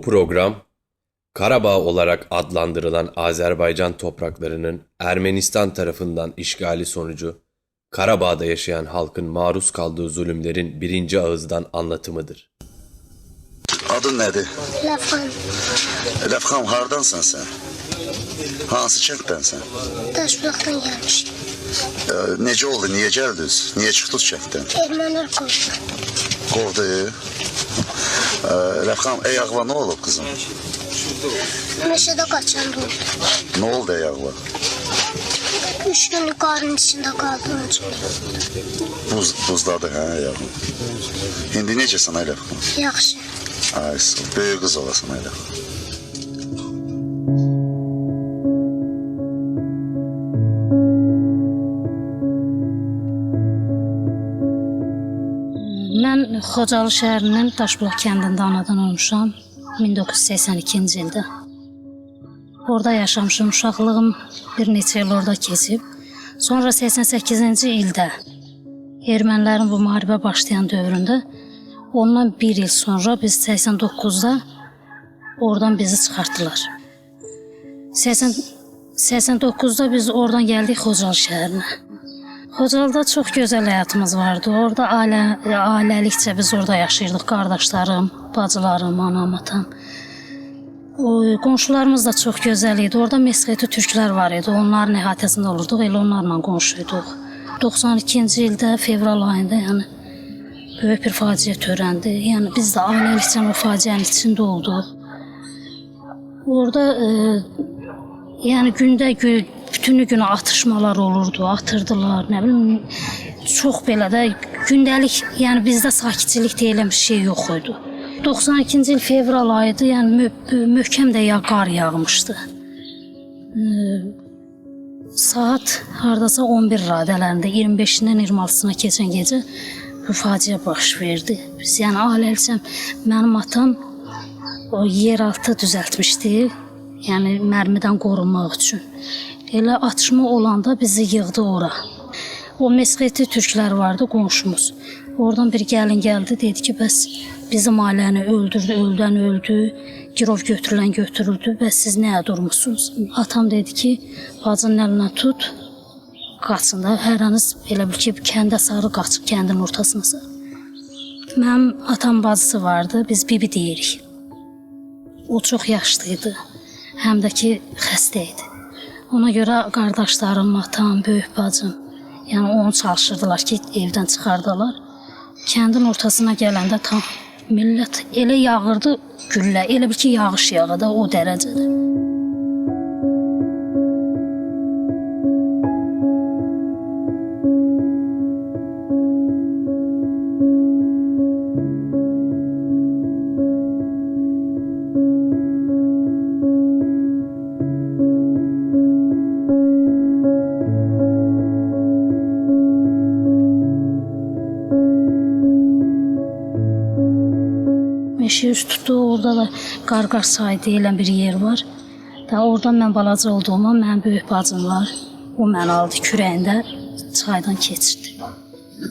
Bu program, Karabağ olarak adlandırılan Azerbaycan topraklarının Ermenistan tarafından işgali sonucu Karabağ'da yaşayan halkın maruz kaldığı zulümlerin birinci ağızdan anlatımıdır. Adın nədir? Lafan Ləfxan hardansan sən? Hansı kənddənsən? Daşbaqdan gelmiş. E, necə oldu? Niyə gəldiniz? Niyə çıxdınız kənddən? Ermənlər qovdu. Qovdu. E, Ləfxan ayağına nə olub qızım? Meşədə qaçan da oldu. Nə oldu ayağına? Üç günlük qarın içində qaldı onun üçün. Buz, buzladı hə ayağın. İndi necəsən ay Ləfxan? Yaxşı. Ay. Böyük qız olasan ay Ləfxan. Xocalı şəhərinin Daşbulaq kəndində anadan olmuşam 1982-ci ildə. Orada yaşamışam, uşaqlığım bir neçə il orada keçib. Sonra 88-ci ildə ermənilərin bu müharibə başlayan dövründə ondan bir il sonra biz 89-da oradan bizi çıxartdılar. 80 89-da biz oradan gəldik Xocalı şəhərinə. Xocalıda çox gözəl həyatımız vardı. Orada ailə ailəlikcə biz orada yaşayırdıq. Qardaşlarım, bacılarım, anam, atam. O qonşularımız da çox gözəl idi. Orada Mesxeti türklər var idi. Onların əhatəsində olurduq. Elə onlarla qonşuyduq. 92-ci ildə fevral ayında, yəni böyük bir faciə törəndi. Yəni biz də ailəlikcə o faciənin içində olduq. Orada e, Yəni gündə gü, bütün günü atışmalar olurdu, atırdılar, nə bilim çox belə də gündəlik, yəni bizdə sakitçilik deyilən bir şey yox idi. 92-ci il fevral ayıydı, yəni mö möhkəm də ya qar yağmışdı. Ee, saat hardasa 11 radələrində 25-dən 26-sına keçən gecə bu faciə baş verdi. Biz yəni ailəlicəm mənim atam o yeraltı düzəltmişdi. Yəni mərmidən qorunmaq üçün. Elə atışma olanda bizi yığdı ora. O Mesxeti türklər vardı qonşumuz. Oradan bir gəlin gəldi, dedi ki, bəs bizim ailəni öldürdü, öldən öldü, girov götürülən götürüldü. Bəs siz nəyə durmusunuz? Atam dedi ki, bacının əlindən tut, qaçın da. Hərəniz elə bil ki, kəndə sarı qaçıb kəndin ortasına sarı. Mənim atam bacısı vardı, biz bibi deyirik. O çox yaşlı idi həm də ki xəstə idi. Ona görə qardaşlarım, atam, böyük bacım, yəni onu çalışırdılar ki, evdən çıxardalar. Kəndin ortasına gələndə tam millət elə yağırdı güllə, elə bil ki yağış yağırdı o dərəcədə. Qarqar çayı deyilən bir yer var. Da oradan mən balaca olduğumda mənim böyük bacım var. O məni aldı kürəyində çaydan keçirdi.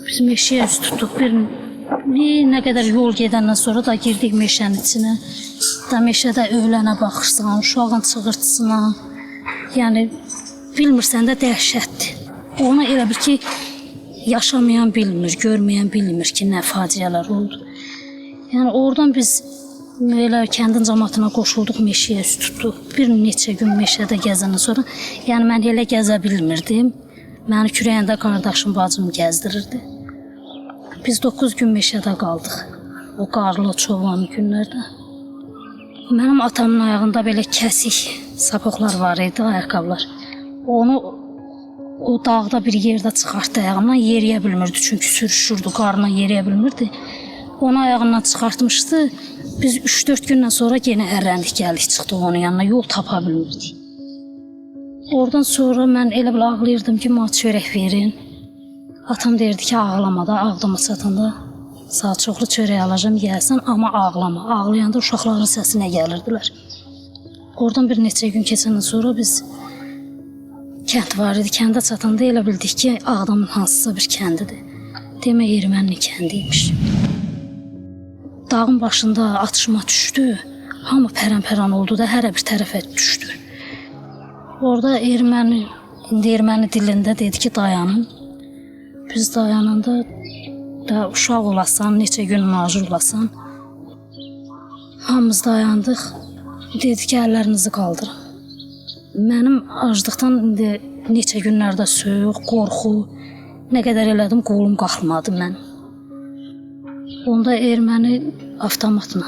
Biz meşəyə üst tutduq. Bir, bir nə qədər yol gedəndən sonra da girdik meşənin içinə. Da meşədə öylənə baxırsan, uşağın çığırtısına. Yəni bilmirsən də dəhşətdir. Onu elə bil ki yaşamayan bilmir, görməyən bilmir ki, nə faciələr oldu. Yəni oradan biz elə kəndin cəmaatına qoşulduq, meşəyə üst tutduq. Bir neçə gün meşədə gəzəndən sonra, yəni mən elə gəzə bilmirdim. Məni kürəyində qardaşım, bacım gəzdirirdi. Biz 9 gün meşədə qaldıq. O qarlı, çoban günlərdə. Mənim atamın ayağında belə kəsik sapoqlar var idi, ayaqqabılar. Onu o dağda bir yerdə çıxartdı ayağından, yeriyə bilmirdi çünki sürüşürdü, qarnına yeriyə bilmirdi. Onu ayağından çıxartmışdı. Biz 3-4 gündən sonra yenə ərrəndik, gəldik, çıxdıq onun yanına, yol tapa bilmirdik. Oradan sonra mən elə bil ağlayırdım ki, mənə çörək verin. Atam deyirdi ki, ağlama da, ağdama çatanda saat çoxlu çörək alacağam, yeyəsən, amma ağlama. Ağlayanda uşaqların səsinə gəlirdilər. Oradan bir neçə gün keçəndən sonra biz kənd var idi. Kəndə çatanda elə bildik ki, Ağdamın hansısa bir kəndidir. Demək erməni kəndiymiş. Dağın başında atışma düşdü. Hamı pərən-pərən oldu da hərə bir tərəfə düşdü. Orada erməni, indi erməni dilində dedi ki, dayanın. Biz dayananda da uşaq olasan, neçə gün macur olasan. Hamımız dayandıq. Dedi ki, əllərinizi qaldırın. Mənim aclıqdan indi neçə günlərdə soyuq, qorxu, nə qədər elədim, qolum qalxmadı mən. Onda erməni avtomatla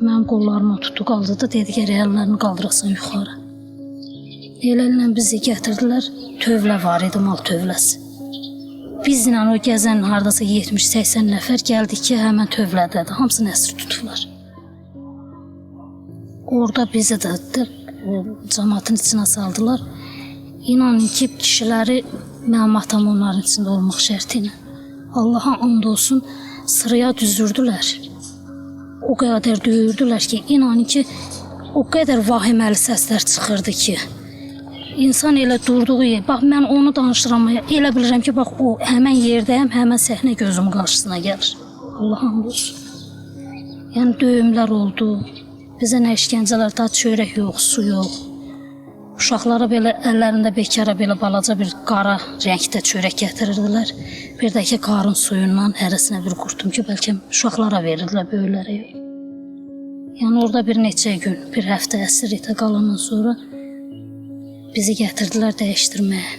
mənim qollarıma tutdu, qaldırdı, dedi ki, əllərini qaldırasan yuxarı. Elələ bizi gətirdilər. Tövlə var idi, mal tövləsi. Bizlə o gəzən hardasa 70-80 nəfər gəldik ki, həmin tövlədədir. Hamısını əsir tutublar. Orada bizi də, cəmaatın içinə saldılar. İnanın ki, kişiləri mənim atam onların içində olmaq şərti ilə Allaha and olsun sıraya düzürdülər. O qədər döyürdülər ki, inanın ki, o qədər vahiməli səslər çıxırdı ki, insan elə durduğu yer, bax mən onu danışıram, elə bilirəm ki, bax o həmin yerdəyəm, həmin səhnə gözüm qarşısına gəlir. Allah and olsun. Yəni döyümlər oldu. Bizə nə işgəncələr, da çörək yox, su yox. Uşaqlara belə əllərində bekara belə balaca bir qara rəngdə çörək gətirirdilər. Bir də ki, qarın suyundan hərəsinə bir qurtum ki, bəlkə uşaqlara verirdilər, böyüklərə. Yəni orada bir neçə gün, bir həftə əsir itə qalandan sonra bizi gətirdilər dəyişdirməyə.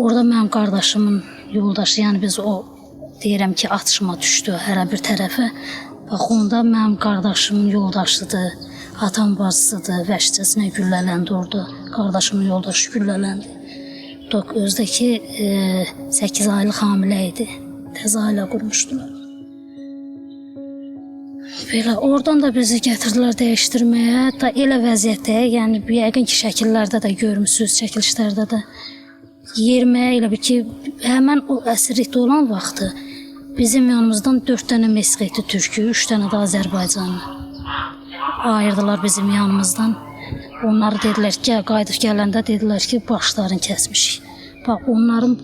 Orada mənim qardaşımın yoldaşı, yəni biz o deyirəm ki, atışma düşdü hərə bir tərəfə. Bax onda mənim qardaşımın yoldaşıdır, atam bacısıdır, vəhşicəsinə güllələndi orada. Qardaşımın yoldaşı güllələndi. Dok özdəki e, 8 aylıq hamilə idi. Təzə ailə qurmuşdular. Belə oradan da bizi gətirdilər dəyişdirməyə. Hətta elə vəziyyətdə, yəni yəqin ki, şəkillərdə də görmüsüz, çəkilişlərdə də yerməyə elə bir ki, həmin o əsirlikdə olan vaxtı bizim yanımızdan 4 dənə mesqiyyətli türkü, 3 dənə də Azərbaycanlı ayırdılar bizim yanımızdan. Onları dedilər ki, qayıdıb gələndə dedilər ki, başlarını kəsmişik. Bax onların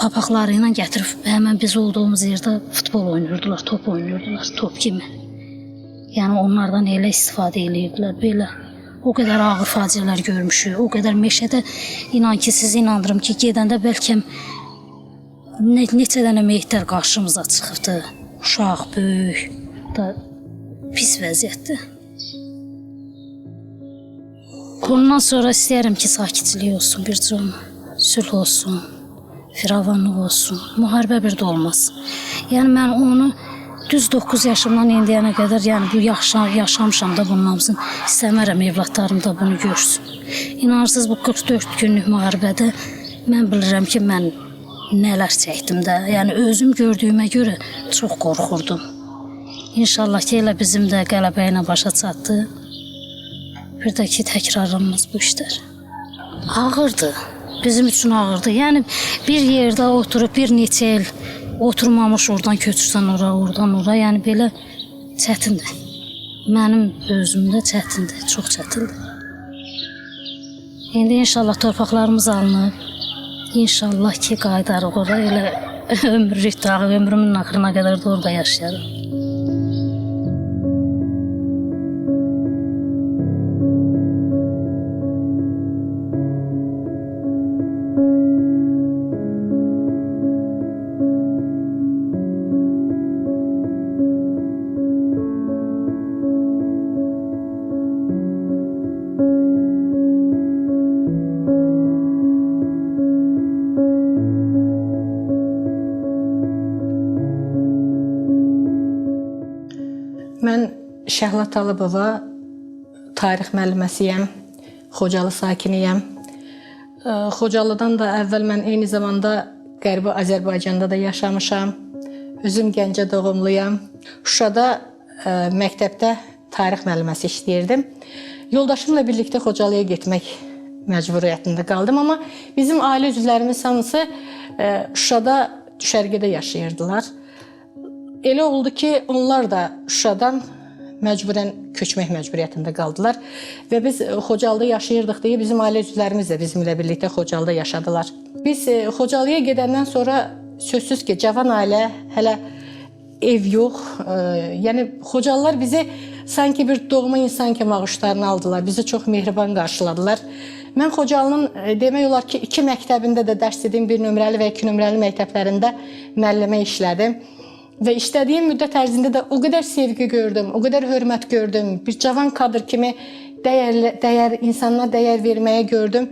papaqları ilə gətirib həmin biz olduğumuz yerdə futbol oynayırdılar, top oynayırdılar, top kimi. Yəni onlardan elə istifadə eləyirdilər belə. O qədər ağır faciələr görmüşük. O qədər meşədə inan ki, sizi inandırım ki, gedəndə bəlkə ne, neçə dənə meyitlər qarşımıza çıxıbdı. Uşaq, böyük da pis vəziyyətdə. Bundan sonra istəyirəm ki, sakitçilik olsun bir can, sülh olsun, firavanlıq olsun, müharibə bir də olmaz. Yəni mən onu düz 9 yaşımdan indiyənə qədər, yəni bu yaşa, yaşamışam da bunun hamısını istəmərəm evlatlarım da bunu görsün. İnanırsınız bu 44 günlük müharibədə mən bilirəm ki, mən nələr çəkdim də. Yəni özüm gördüyümə görə çox qorxurdum. İnşallah ki, elə bizim də qələbə ilə başa çatdı. Bir də ki, təkrarlanmaz bu işlər. Ağırdı. Bizim üçün ağırdı. Yəni bir yerdə oturub bir neçə il oturmamış oradan köçürsən ora, oradan ora, yəni belə çətindir. Mənim özümdə çətindir, çox çətindir. İndi inşallah torpaqlarımız alınıb. İnşallah ki, qayıdarıq ora elə ömürlük dağı, ömrümün axırına qədər də orada yaşayarım. Şəhla Talıbova tarix müəlliməsiyəm. Xocalı sakiniyəm. Xocalıdan da əvvəl mən eyni zamanda Qərbi Azərbaycanda da yaşamışam. Özüm Gəncə doğumluyam. Şuşada ə, məktəbdə tarix müəlliməsi işləyirdim. Yoldaşımla birlikdə Xocalıya getmək məcburiyyətində qaldım, amma bizim ailə üzvlərimiz hamısı ə, Şuşada düşərgədə yaşayırdılar. Elə oldu ki, onlar da Şuşadan məcburən köçmək məcburiyyətində qaldılar və biz e, Xocalıda yaşayırdıq deyə bizim ailə üzvlərimiz də bizimlə birlikdə Xocalıda yaşadılar. Biz e, Xocalıya gedəndən sonra sözsüz ki, cavan ailə hələ ev yox, e, yəni Xocalılar bizi sanki bir doğma insan kimi ağışlarını aldılar. Bizi çox mehriban qarşıladılar. Mən Xocalının e, demək olar ki, iki məktəbində də dərs dedim, bir nömrəli və iki nömrəli məktəblərində müəllimə işlədim. Və işlədiyim müddət ərzində də o qədər sevgi gördüm, o qədər hörmət gördüm. Bir cavan kadr kimi dəyərli, dəyər insanlara dəyər verməyə gördüm.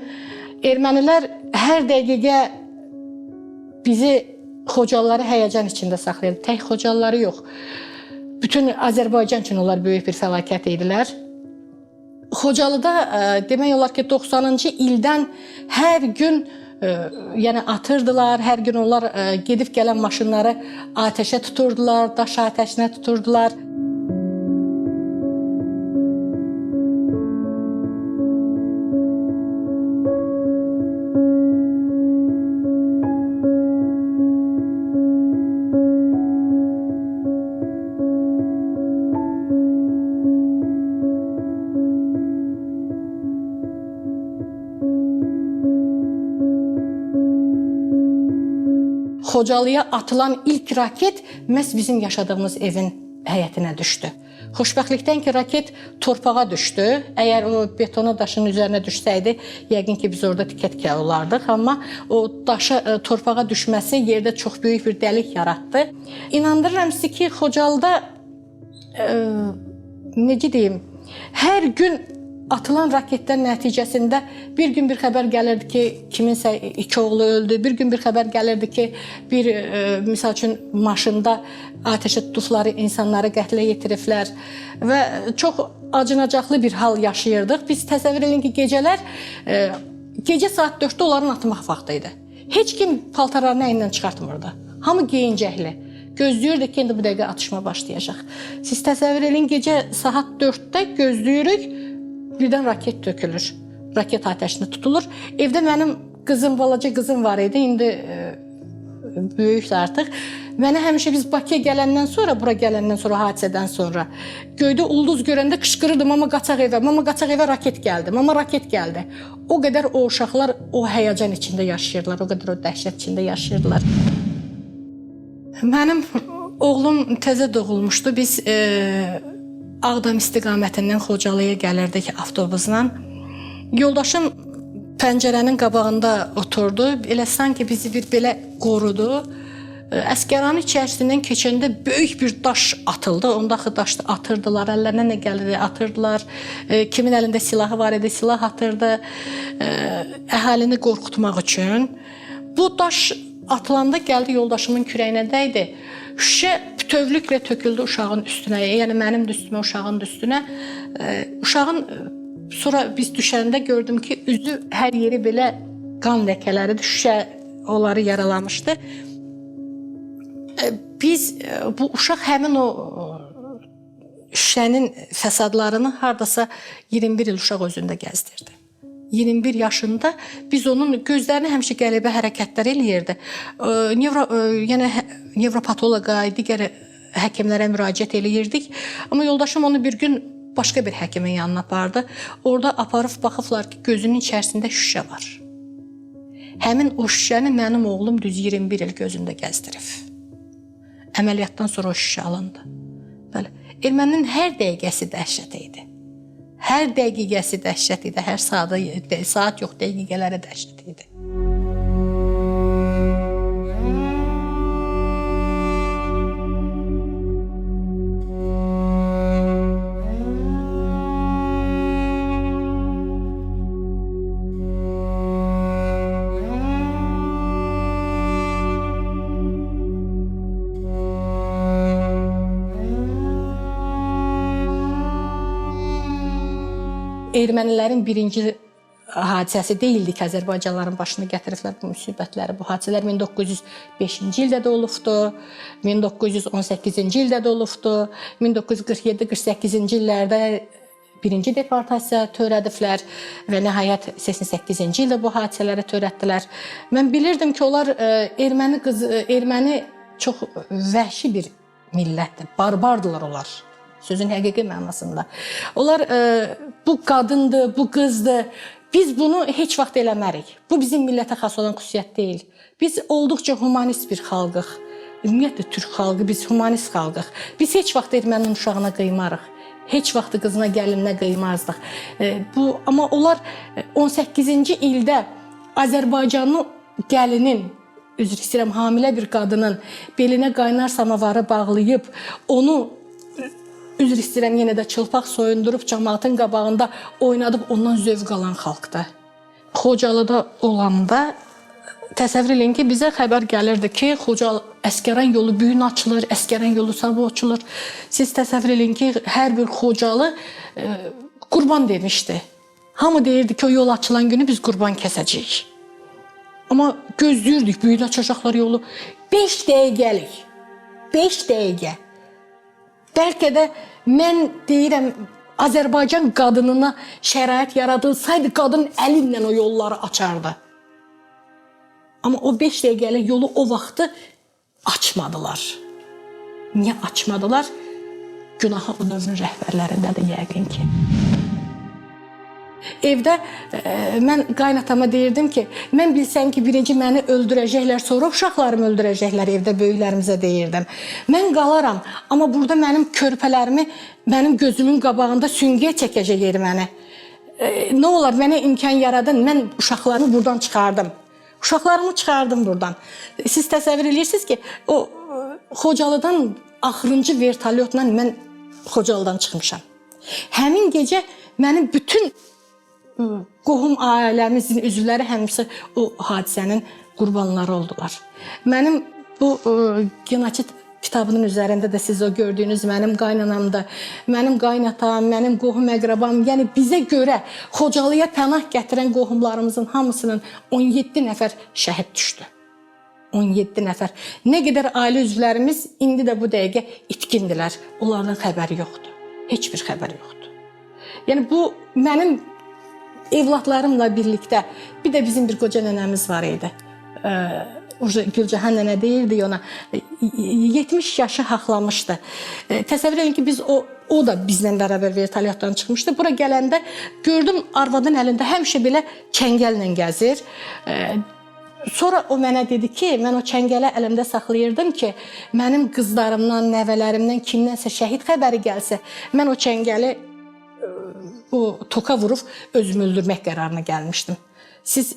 Ermənilər hər dəqiqə bizi Xocalıları həyəcan içində saxlayırdı. Tək Xocalıları yox. Bütün Azərbaycan üçün onlar böyük bir fəlakət idilər. Xocalıda ə, demək olar ki 90-cı ildən hər gün yəni atırdılar, hər gün onlar ə, gedib gələn maşınları atəşə tuturdular, daş atəşinə tuturdular. Xocalıya atılan ilk raket məhz bizim yaşadığımız evin həyətinə düşdü. Xoşbəxtlikdən ki, raket torpağa düşdü. Əgər o betona daşın üzərinə düşsəydi, yəqin ki, biz orada tikə-tikə olardıq, amma o daşa ə, torpağa düşməsi yerdə çox böyük bir dəlik yaratdı. İnandırıram sizi ki, Xocalıda ə, necə deyim, hər gün atılan raketlər nəticəsində bir gün bir xəbər gəlirdi ki, kiminsə iki oğlu öldü. Bir gün bir xəbər gəlirdi ki, bir e, misal üçün maşında atəşə tutduqları insanları qətlə yetiriblər və çox acınacaqlı bir hal yaşayırdıq. Biz təsəvvür edin ki, gecələr e, gecə saat 4-də onların atmaq vaxtı idi. Heç kim paltarlarını əynindən çıxartmırdı. Hamı geyincəkli. Gözləyirdik ki, indi bu dəqiqə atışma başlayacaq. Siz təsəvvür edin, gecə saat 4-də gözləyirik, birdən raket tökülür. Raket atəşinə tutulur. Evdə mənim qızım, balaca qızım var idi. İndi e, böyükdür artıq. Mənə həmişə biz Bakıya gələndən sonra, bura gələndən sonra, hadisədən sonra göydə ulduz görəndə qışqırırdım, mama qaçaq evə, mama qaçaq evə raket gəldi, mama raket gəldi. O qədər o uşaqlar o həyəcan içində yaşayırlar, o qədər o dəhşət içində yaşayırlar. Mənim oğlum təzə doğulmuşdu. Biz e, Ağdam istiqamətindən Xocalıya gəlirdik avtobusla. Yoldaşım pəncərənin qabağında oturdu. Elə sanki bizi bir belə qorudu. Əskəranın içərisindən keçəndə böyük bir daş atıldı. Ondakı daşı atırdılar, əllərinə nə gəlirdi atırdılar. Kimin əlində silahı var idi, silah atırdı. E, Əhalini qorxutmaq üçün. Bu daş atılanda gəldi yoldaşımın kürəyinə dəydi. Şüşə bütövlüklə töküldü uşağın üstünə. Yəni mənim də üstümə, uşağın da üstünə. E, Uşağın sonra biz düşəndə gördüm ki, üzü hər yeri belə qan ləkələridir. Şüşə onları yaralamışdı. E, Biz e, bu uşaq həmin o e, şüşənin fəsadlarını hardasa 21 il uşaq özündə gəzdirdi. 21 yaşında biz onun gözlərini həmişə qəribə hərəkətlər eləyirdi. E, Nevro e, yəni nevropatoloqa, digər həkimlərə müraciət eləyirdik. Amma yoldaşım onu bir gün başqa bir həkimin yanına apardı. Orada aparıb baxıblar ki, gözünün içərisində şüşə var. Həmin o şüşəni mənim oğlum düz 21 il gözündə gəzdirib. Əməliyyatdan sonra o şüşə alındı. Bəli. Erməninin hər dəqiqəsi dəhşət idi. Hər dəqiqəsi dəhşət idi. Hər saatı saat yox, dəqiqələri dəhşət idi. Ermənilərin birinci hadisəsi deyildi ki, Azərbaycanlıların başına gətiriblər bu müsibətləri. Bu hadisələr 1905-ci ildə də olubdu, 1918-ci ildə də olubdu, 1947-48-ci illərdə birinci deportasiya törədiblər və nəhayət 88-ci ildə bu hadisələri törətdilər. Mən bilirdim ki, onlar e, erməni qız e, erməni çox vəhşi bir millətdir. Barbardılar onlar sözün həqiqi mənasında. Onlar e, bu qadındır, bu qızdır. Biz bunu heç vaxt eləmərik. Bu bizim millətə xas olan xüsusiyyət deyil. Biz olduqca humanist bir xalqıq. Ümumiyyətlə türk xalqı biz humanist xalqıq. Biz heç vaxt erməninin uşağına qıymarıq. heç vaxt qızına gəlininə qıymazdıq. E, bu amma onlar e, 18-ci ildə Azərbaycanlı gəlinin üzr istəyirəm, hamilə bir qadının belinə qaynar samavarı bağlayıb onu üzr istəyirəm yenə də çılpaq soyundurub cəmaatın qabağında oynadıb ondan zövq alan xalqdır. Xocalıda olanda təsəvvür eləyin ki, bizə xəbər gəlirdi ki, Xocalı Əskəran yolu bu gün açılır, Əskəran yolu sabah açılır. Siz təsəvvür eləyin ki, hər bir Xocalı e, qurban demişdi. Hamı deyirdi ki, o yol açılan günü biz qurban kəsəcəyik. Amma gözləyirdik, böyük açacaqlar yolu. 5 dəqiqəlik. 5 dəqiqə. Bəlkə də mən deyirəm Azərbaycan qadınına şərait yaradılsaydı, qadın əli ilə o yolları açardı. Amma o 5 dəqiqəlik yolu o vaxtı açmadılar. Niyə açmadılar? Günahı o dövrün rəhbərlərindədir yəqin ki. Evdə e, mən qaynatama deyirdim ki, mən bilsəm ki, birinci məni öldürəcəklər, sonra uşaqlarımı öldürəcəklər, evdə böyüklərimizə deyirdim. Mən qalaram, amma burada mənim körpələrimi mənim gözümün qabağında süngüyə çəkəcək erməni. E, nə olar mənə imkan yaradın, mən uşaqlarımı buradan çıxardım. Uşaqlarımı çıxardım buradan. Siz təsəvvür edirsiniz ki, o e, Xocalıdan axırıncı vertolyotla mən Xocalıdan çıxmışam. Həmin gecə mənim bütün qohum ailəmizin üzvləri həmisi o hadisənin qurbanları oldular. Mənim bu ə, genosid kitabının üzərində də siz o gördüyünüz mənim qaynanam da, mənim qaynatam, mənim qohum əqrabam, yəni bizə görə Xocalıya pənah gətirən qohumlarımızın hamısının 17 nəfər şəhid düşdü. 17 nəfər. Nə qədər ailə üzvlərimiz indi də bu dəqiqə itkindilər. Onlardan xəbəri yoxdur. Heç bir xəbər yoxdur. Yəni bu mənim evladlarımla birlikdə bir də bizim bir qoca nənəmiz var idi. Ee, Urca Gülcahan nənə deyirdi ona 70 yaşı haqlamışdı. Ee, Təsəvvür edin ki, biz o o da bizlə bərabər vertolyotdan çıxmışdı. Bura gələndə gördüm arvadın əlində həmişə belə çəngəllə gəzir. Ee, Sonra o mənə dedi ki, mən o çəngələ əlimdə saxlayırdım ki, mənim qızlarımdan, nəvələrimdən kimdənsə şəhid xəbəri gəlsə, mən o çəngəli o toka vurub özümü öldürmək qərarına gəlmişdim. Siz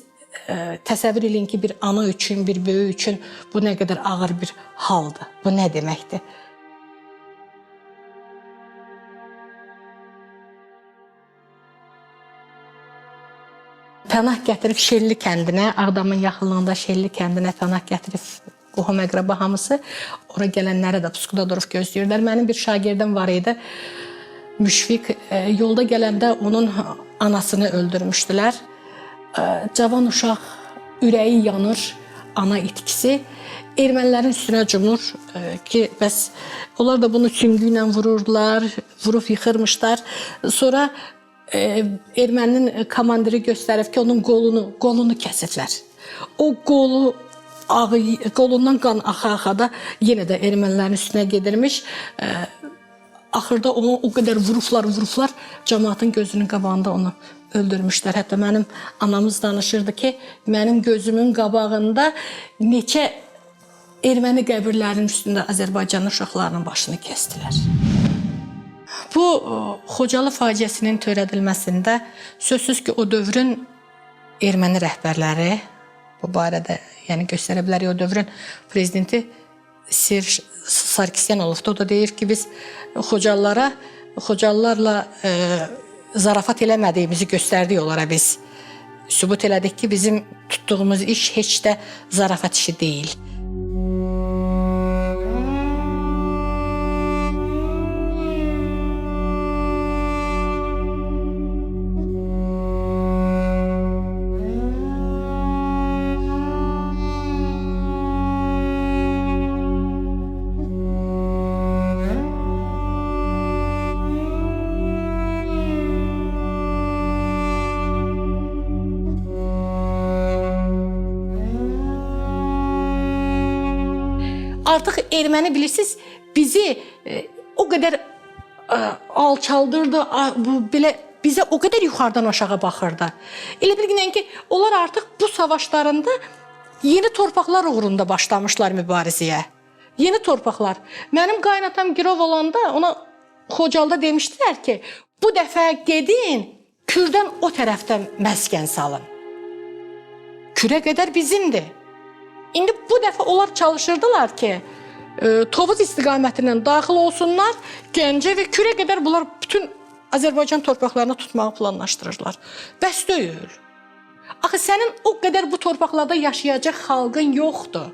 ə, təsəvvür eləyin ki, bir ana üçün, bir böyük üçün bu nə qədər ağır bir haldır. Bu nə deməkdir? Pənah gətirib Şelli kəndinə, Ağdamın yaxınlığında Şelli kəndinə pənah gətirib qohum əqrəba hamısı ora gələnləri də puskuda durub gözləyirdilər. Mənim bir şagirdim var idi. Müşfiq e, yolda gələndə onun anasını öldürmüşdülər. E, Cavan uşaq ürəyi yanır, ana itkisi ermənilərin üstünə cumur e, ki, bəs onlar da bunu süngü ilə vururdular, vurub yıxırmışlar. Sonra erməninin komandiri göstərib ki, onun qolunu, qolunu kəsiblər. O qolu ağı, qolundan qan axa-axa da yenə də ermənilərin üstünə gedirmiş. Axırda onu o qədər vurublar, vurublar, cəmaatın gözünün qabağında onu öldürmüşlər. Hətta mənim anamız danışırdı ki, mənim gözümün qabağında neçə erməni qəbirlərinin üstündə Azərbaycan uşaqlarının başını kəsdilər. Bu Xocalı faciəsinin törədilməsində sözsüz ki, o dövrün erməni rəhbərləri bu barədə yəni göstərə bilər o dövrün prezidenti Serj Sarkisyan olubdu. O da deyir ki, biz Xocalılara Xocalılarla e, zarafat eləmədiyimizi göstərdik onlara biz. Sübut elədik ki, bizim tutduğumuz iş heç də zarafat işi deyil. Artıq erməni bilirsiniz bizi e, o qədər e, alçaldırdı, a- bu belə bizə o qədər yuxarıdan aşağı baxırdı. Elə bilginən ki, onlar artıq bu savaşlarında yeni torpaqlar uğrunda başlamışlar mübarizəyə. Yeni torpaqlar. Mənim qaynatam girov olanda ona Xocalıda demişdilər ki, bu dəfə gedin Kürdən o tərəfdən məskən salın. Kürə qədər bizimdir. İndi bu dəfə onlar çalışırdılar ki, e, Tovuz istiqamətindən daxil olsunlar, Gəncə və Kürə qədər bunlar bütün Azərbaycan torpaqlarını tutmağı planlaşdırırlar. Bəs deyil. Axı sənin o qədər bu torpaqlarda yaşayacaq xalqın yoxdur.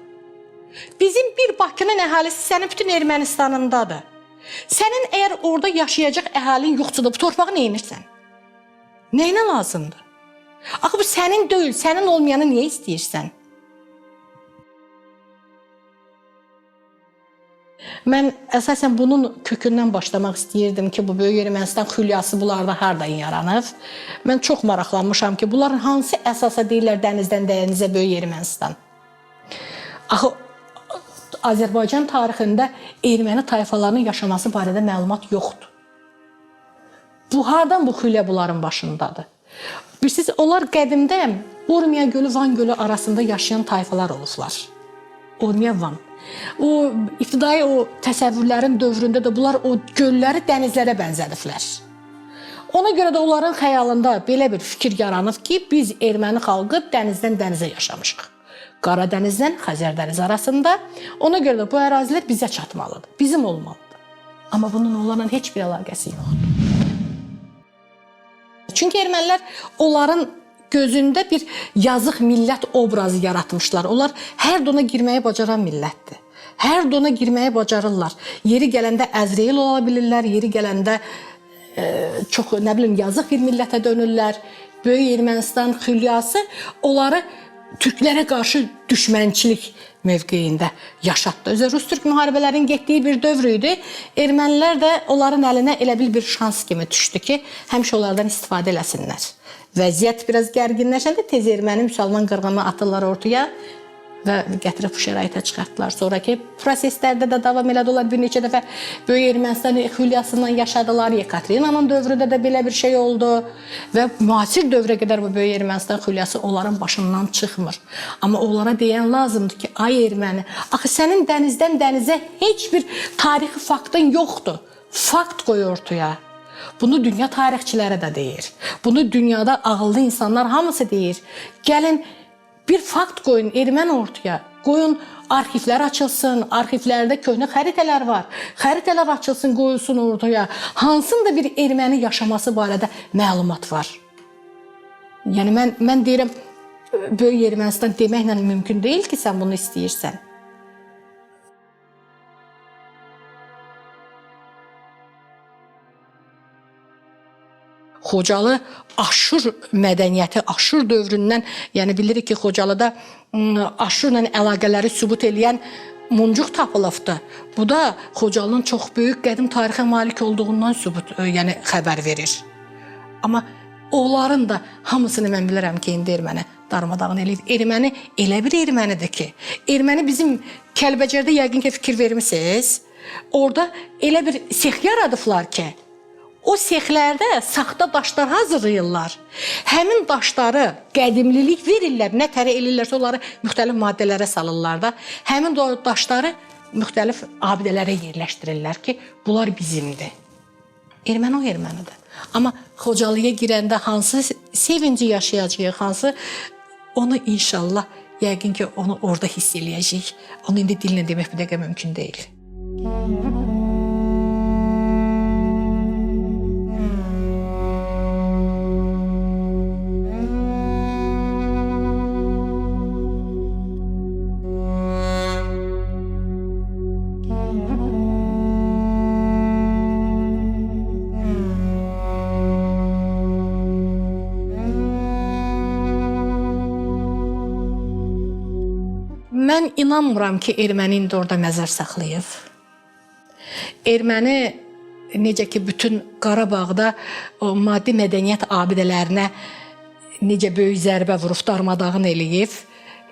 Bizim bir Bakının əhalisi sənin bütün Ermənistanındadır. Sənin əgər orada yaşayacaq əhalin yoxsa da bu torpağı nə edirsən? Nəyinə lazımdır? Axı bu sənin deyil, sənin olmayanı niyə istəyirsən? Mən əsasən bunun kökündən başlamaq istəyirdim ki, bu böyük Ermənistan xülyası bunlarda hardan yaranıb. Mən çox maraqlanmışam ki, bunların hansı əsasa deyirlər dənizdən dənizə böyük Ermənistan. Axı Azərbaycan tarixində erməni tayfalarının yaşaması barədə məlumat yoxdur. Bu hardan bu xülyə bunların başındadır? Bilirsiniz, onlar qədimdə Urmiya gölü, Van gölü arasında yaşayan tayfalar olublar. Urmiya, Van. O ibtidai o təsəvvürlərin dövründə də bunlar o gölləri dənizlərə bənzədiblər. Ona görə də onların xəyalında belə bir fikir yaranıb ki, biz erməni xalqı dənizdən dənizə yaşamışıq. Qara dənizdən Xəzər dənizi arasında. Ona görə də bu ərazilər bizə çatmalıdır, bizim olmalıdır. Amma bunun onlarla heç bir əlaqəsi yoxdur. Çünki ermənilər onların gözündə bir yazıq millət obrazı yaratmışlar. Onlar hər dona girməyi bacaran millətdir. Hər dona girməyi bacarırlar. Yeri gələndə Əzreyil ola bilirlər, yeri gələndə e, çox nə bilim yazıq bir millətə dönürlər. Böyük Ermənistan xülyası onları türklərə qarşı düşmənçilik mövqeyində yaşatdı. Özü Rus-Türk müharibələrinin getdiyi bir dövr idi. Ermənilər də onların əlinə elə bil bir şans kimi düşdü ki, həmişə onlardan istifadə eləsinlər. Vəziyyət biraz gərginləşəndə tez erməni müsəlman qırğını atırlar ortaya və gətirib bu şəraitə çıxartdılar. Sonrakı proseslərdə də davam elədilər. Bir neçə dəfə Böyük Ermənistan xülyasından yaşadılar. Yekaterinanın dövründə də belə bir şey oldu və müasir dövrə qədər bu Böyük Ermənistan xülyası onların başından çıxmır. Amma onlara deyən lazımdır ki, ay erməni, axı sənin dənizdən dənizə heç bir tarixi faktın yoxdur. Fakt qoy ortaya. Bunu dünya tarixçiləri də deyir. Bunu dünyada ağıllı insanlar hamısı deyir. Gəlin bir fakt qoyun erməni ortaya. Qoyun arxivlər açılsın, arxivlərdə köhnə xəritələr var. Xəritələr açılsın, qoyulsun ortaya. Hansında bir erməni yaşaması barədə məlumat var. Yəni mən mən deyirəm böyük Ermənistan deməklə mümkün deyil ki, sən bunu istəyirsən. Xocalı Aşur mədəniyyəti, Aşur dövründən, yəni bilirik ki, Xocalıda ım, Aşurla əlaqələri sübut edən muncuq tapılıbdı. Bu da Xocalının çox böyük qədim tarixə malik olduğundan sübut, ə, yəni xəbər verir. Amma onların da hamısını mən bilirəm ki, indi erməni darmadağın eləyib. Erməni elə bir ermənidir ki, erməni bizim Kəlbəcərdə yəqin ki fikir vermisiniz. Orada elə bir sex yaradıblar ki, o sexlərdə saxta daşlar hazırlayırlar. Həmin daşları qədimlilik verirlər, nə tərə eləyirlərsə onları müxtəlif maddələrə salırlar da. Həmin daşları müxtəlif abidələrə yerləşdirirlər ki, bunlar bizimdir. Erməni o ermənidir. Amma Xocalıya girəndə hansı sevinci yaşayacağıq, hansı onu inşallah yəqin ki onu orada hiss eləyəcəyik. Onu indi dillə demək bir dəqiqə mümkün deyil. Mən inanmıram ki, erməni indi orada məzar saxlayıb. Erməni necə ki bütün Qarabağda o maddi mədəniyyət abidələrinə necə böyük zərbə vurub darmadağın eləyib.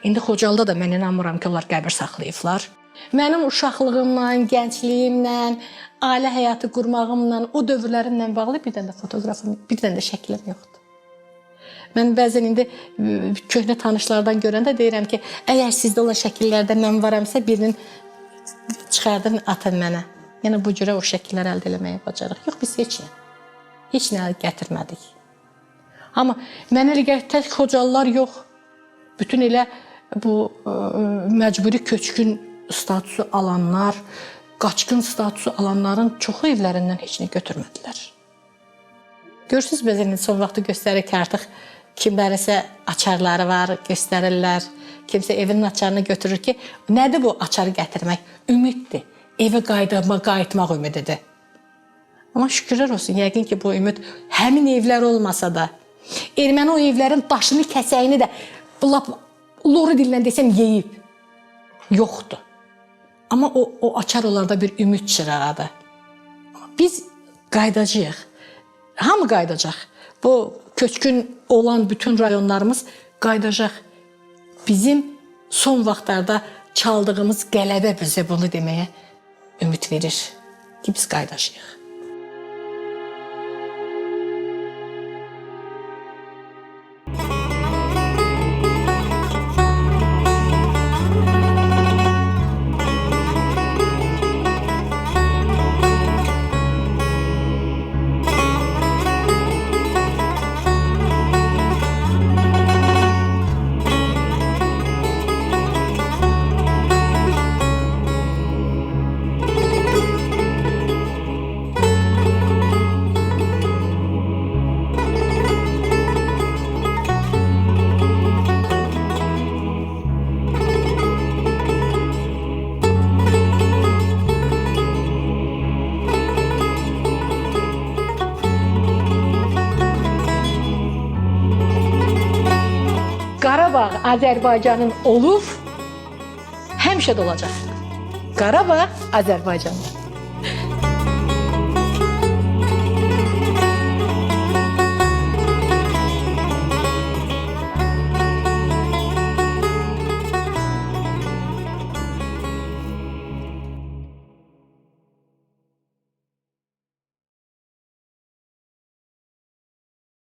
İndi Xocalıda da mən inanmıram ki, onlar qəbir saxlayıblar. Mənim uşaqlığımla, gəncliyimlə, ailə həyatı qurmağımla, o dövrlərimlə bağlı bir dənə də fotoqrafım, bir dənə də şəklim yoxdur. Mən bəzən indi köhnə tanışlardan görəndə deyirəm ki, əgər sizdə olan şəkillərdə mən varamsa birinin çıxardın atın mənə. Yəni bu cürə o şəkillər əldə etməyə bacarıq. Yox, biz heç nə. Heç nə gətirmədik. Amma mənə elə gəlir tək Xocalılar yox. Bütün elə bu ə, məcburi köçkün statusu alanlar, qaçqın statusu alanların çoxu evlərindən heç nə götürmədilər. Görürsüz indi son vaxtı göstərir ki, artıq kimlərisə açarları var, göstərirlər. Kimsə evinin açarını götürür ki, nədir bu açarı gətirmək? Ümiddir. Evə qayıtmaq, qayıtmaq ümididir. Amma şükürlər olsun, yəqin ki, bu ümid həmin evlər olmasa da, erməni o evlərin daşını, kəsəyini də lap loru dillə desəm yeyib. Yoxdur. Amma o, o açar onlarda bir ümid çırağıdır. Biz qaydacağıq. Hamı qaydacaq. Bu köçkün olan bütün rayonlarımız qaydacaq. Bizim son vaxtlarda çaldığımız qələbə bizə bunu deməyə ümid verir ki, biz qaydacağıq. Azərbaycanın olub, həmişə də olacaq. Qarabağ Azərbaycandır.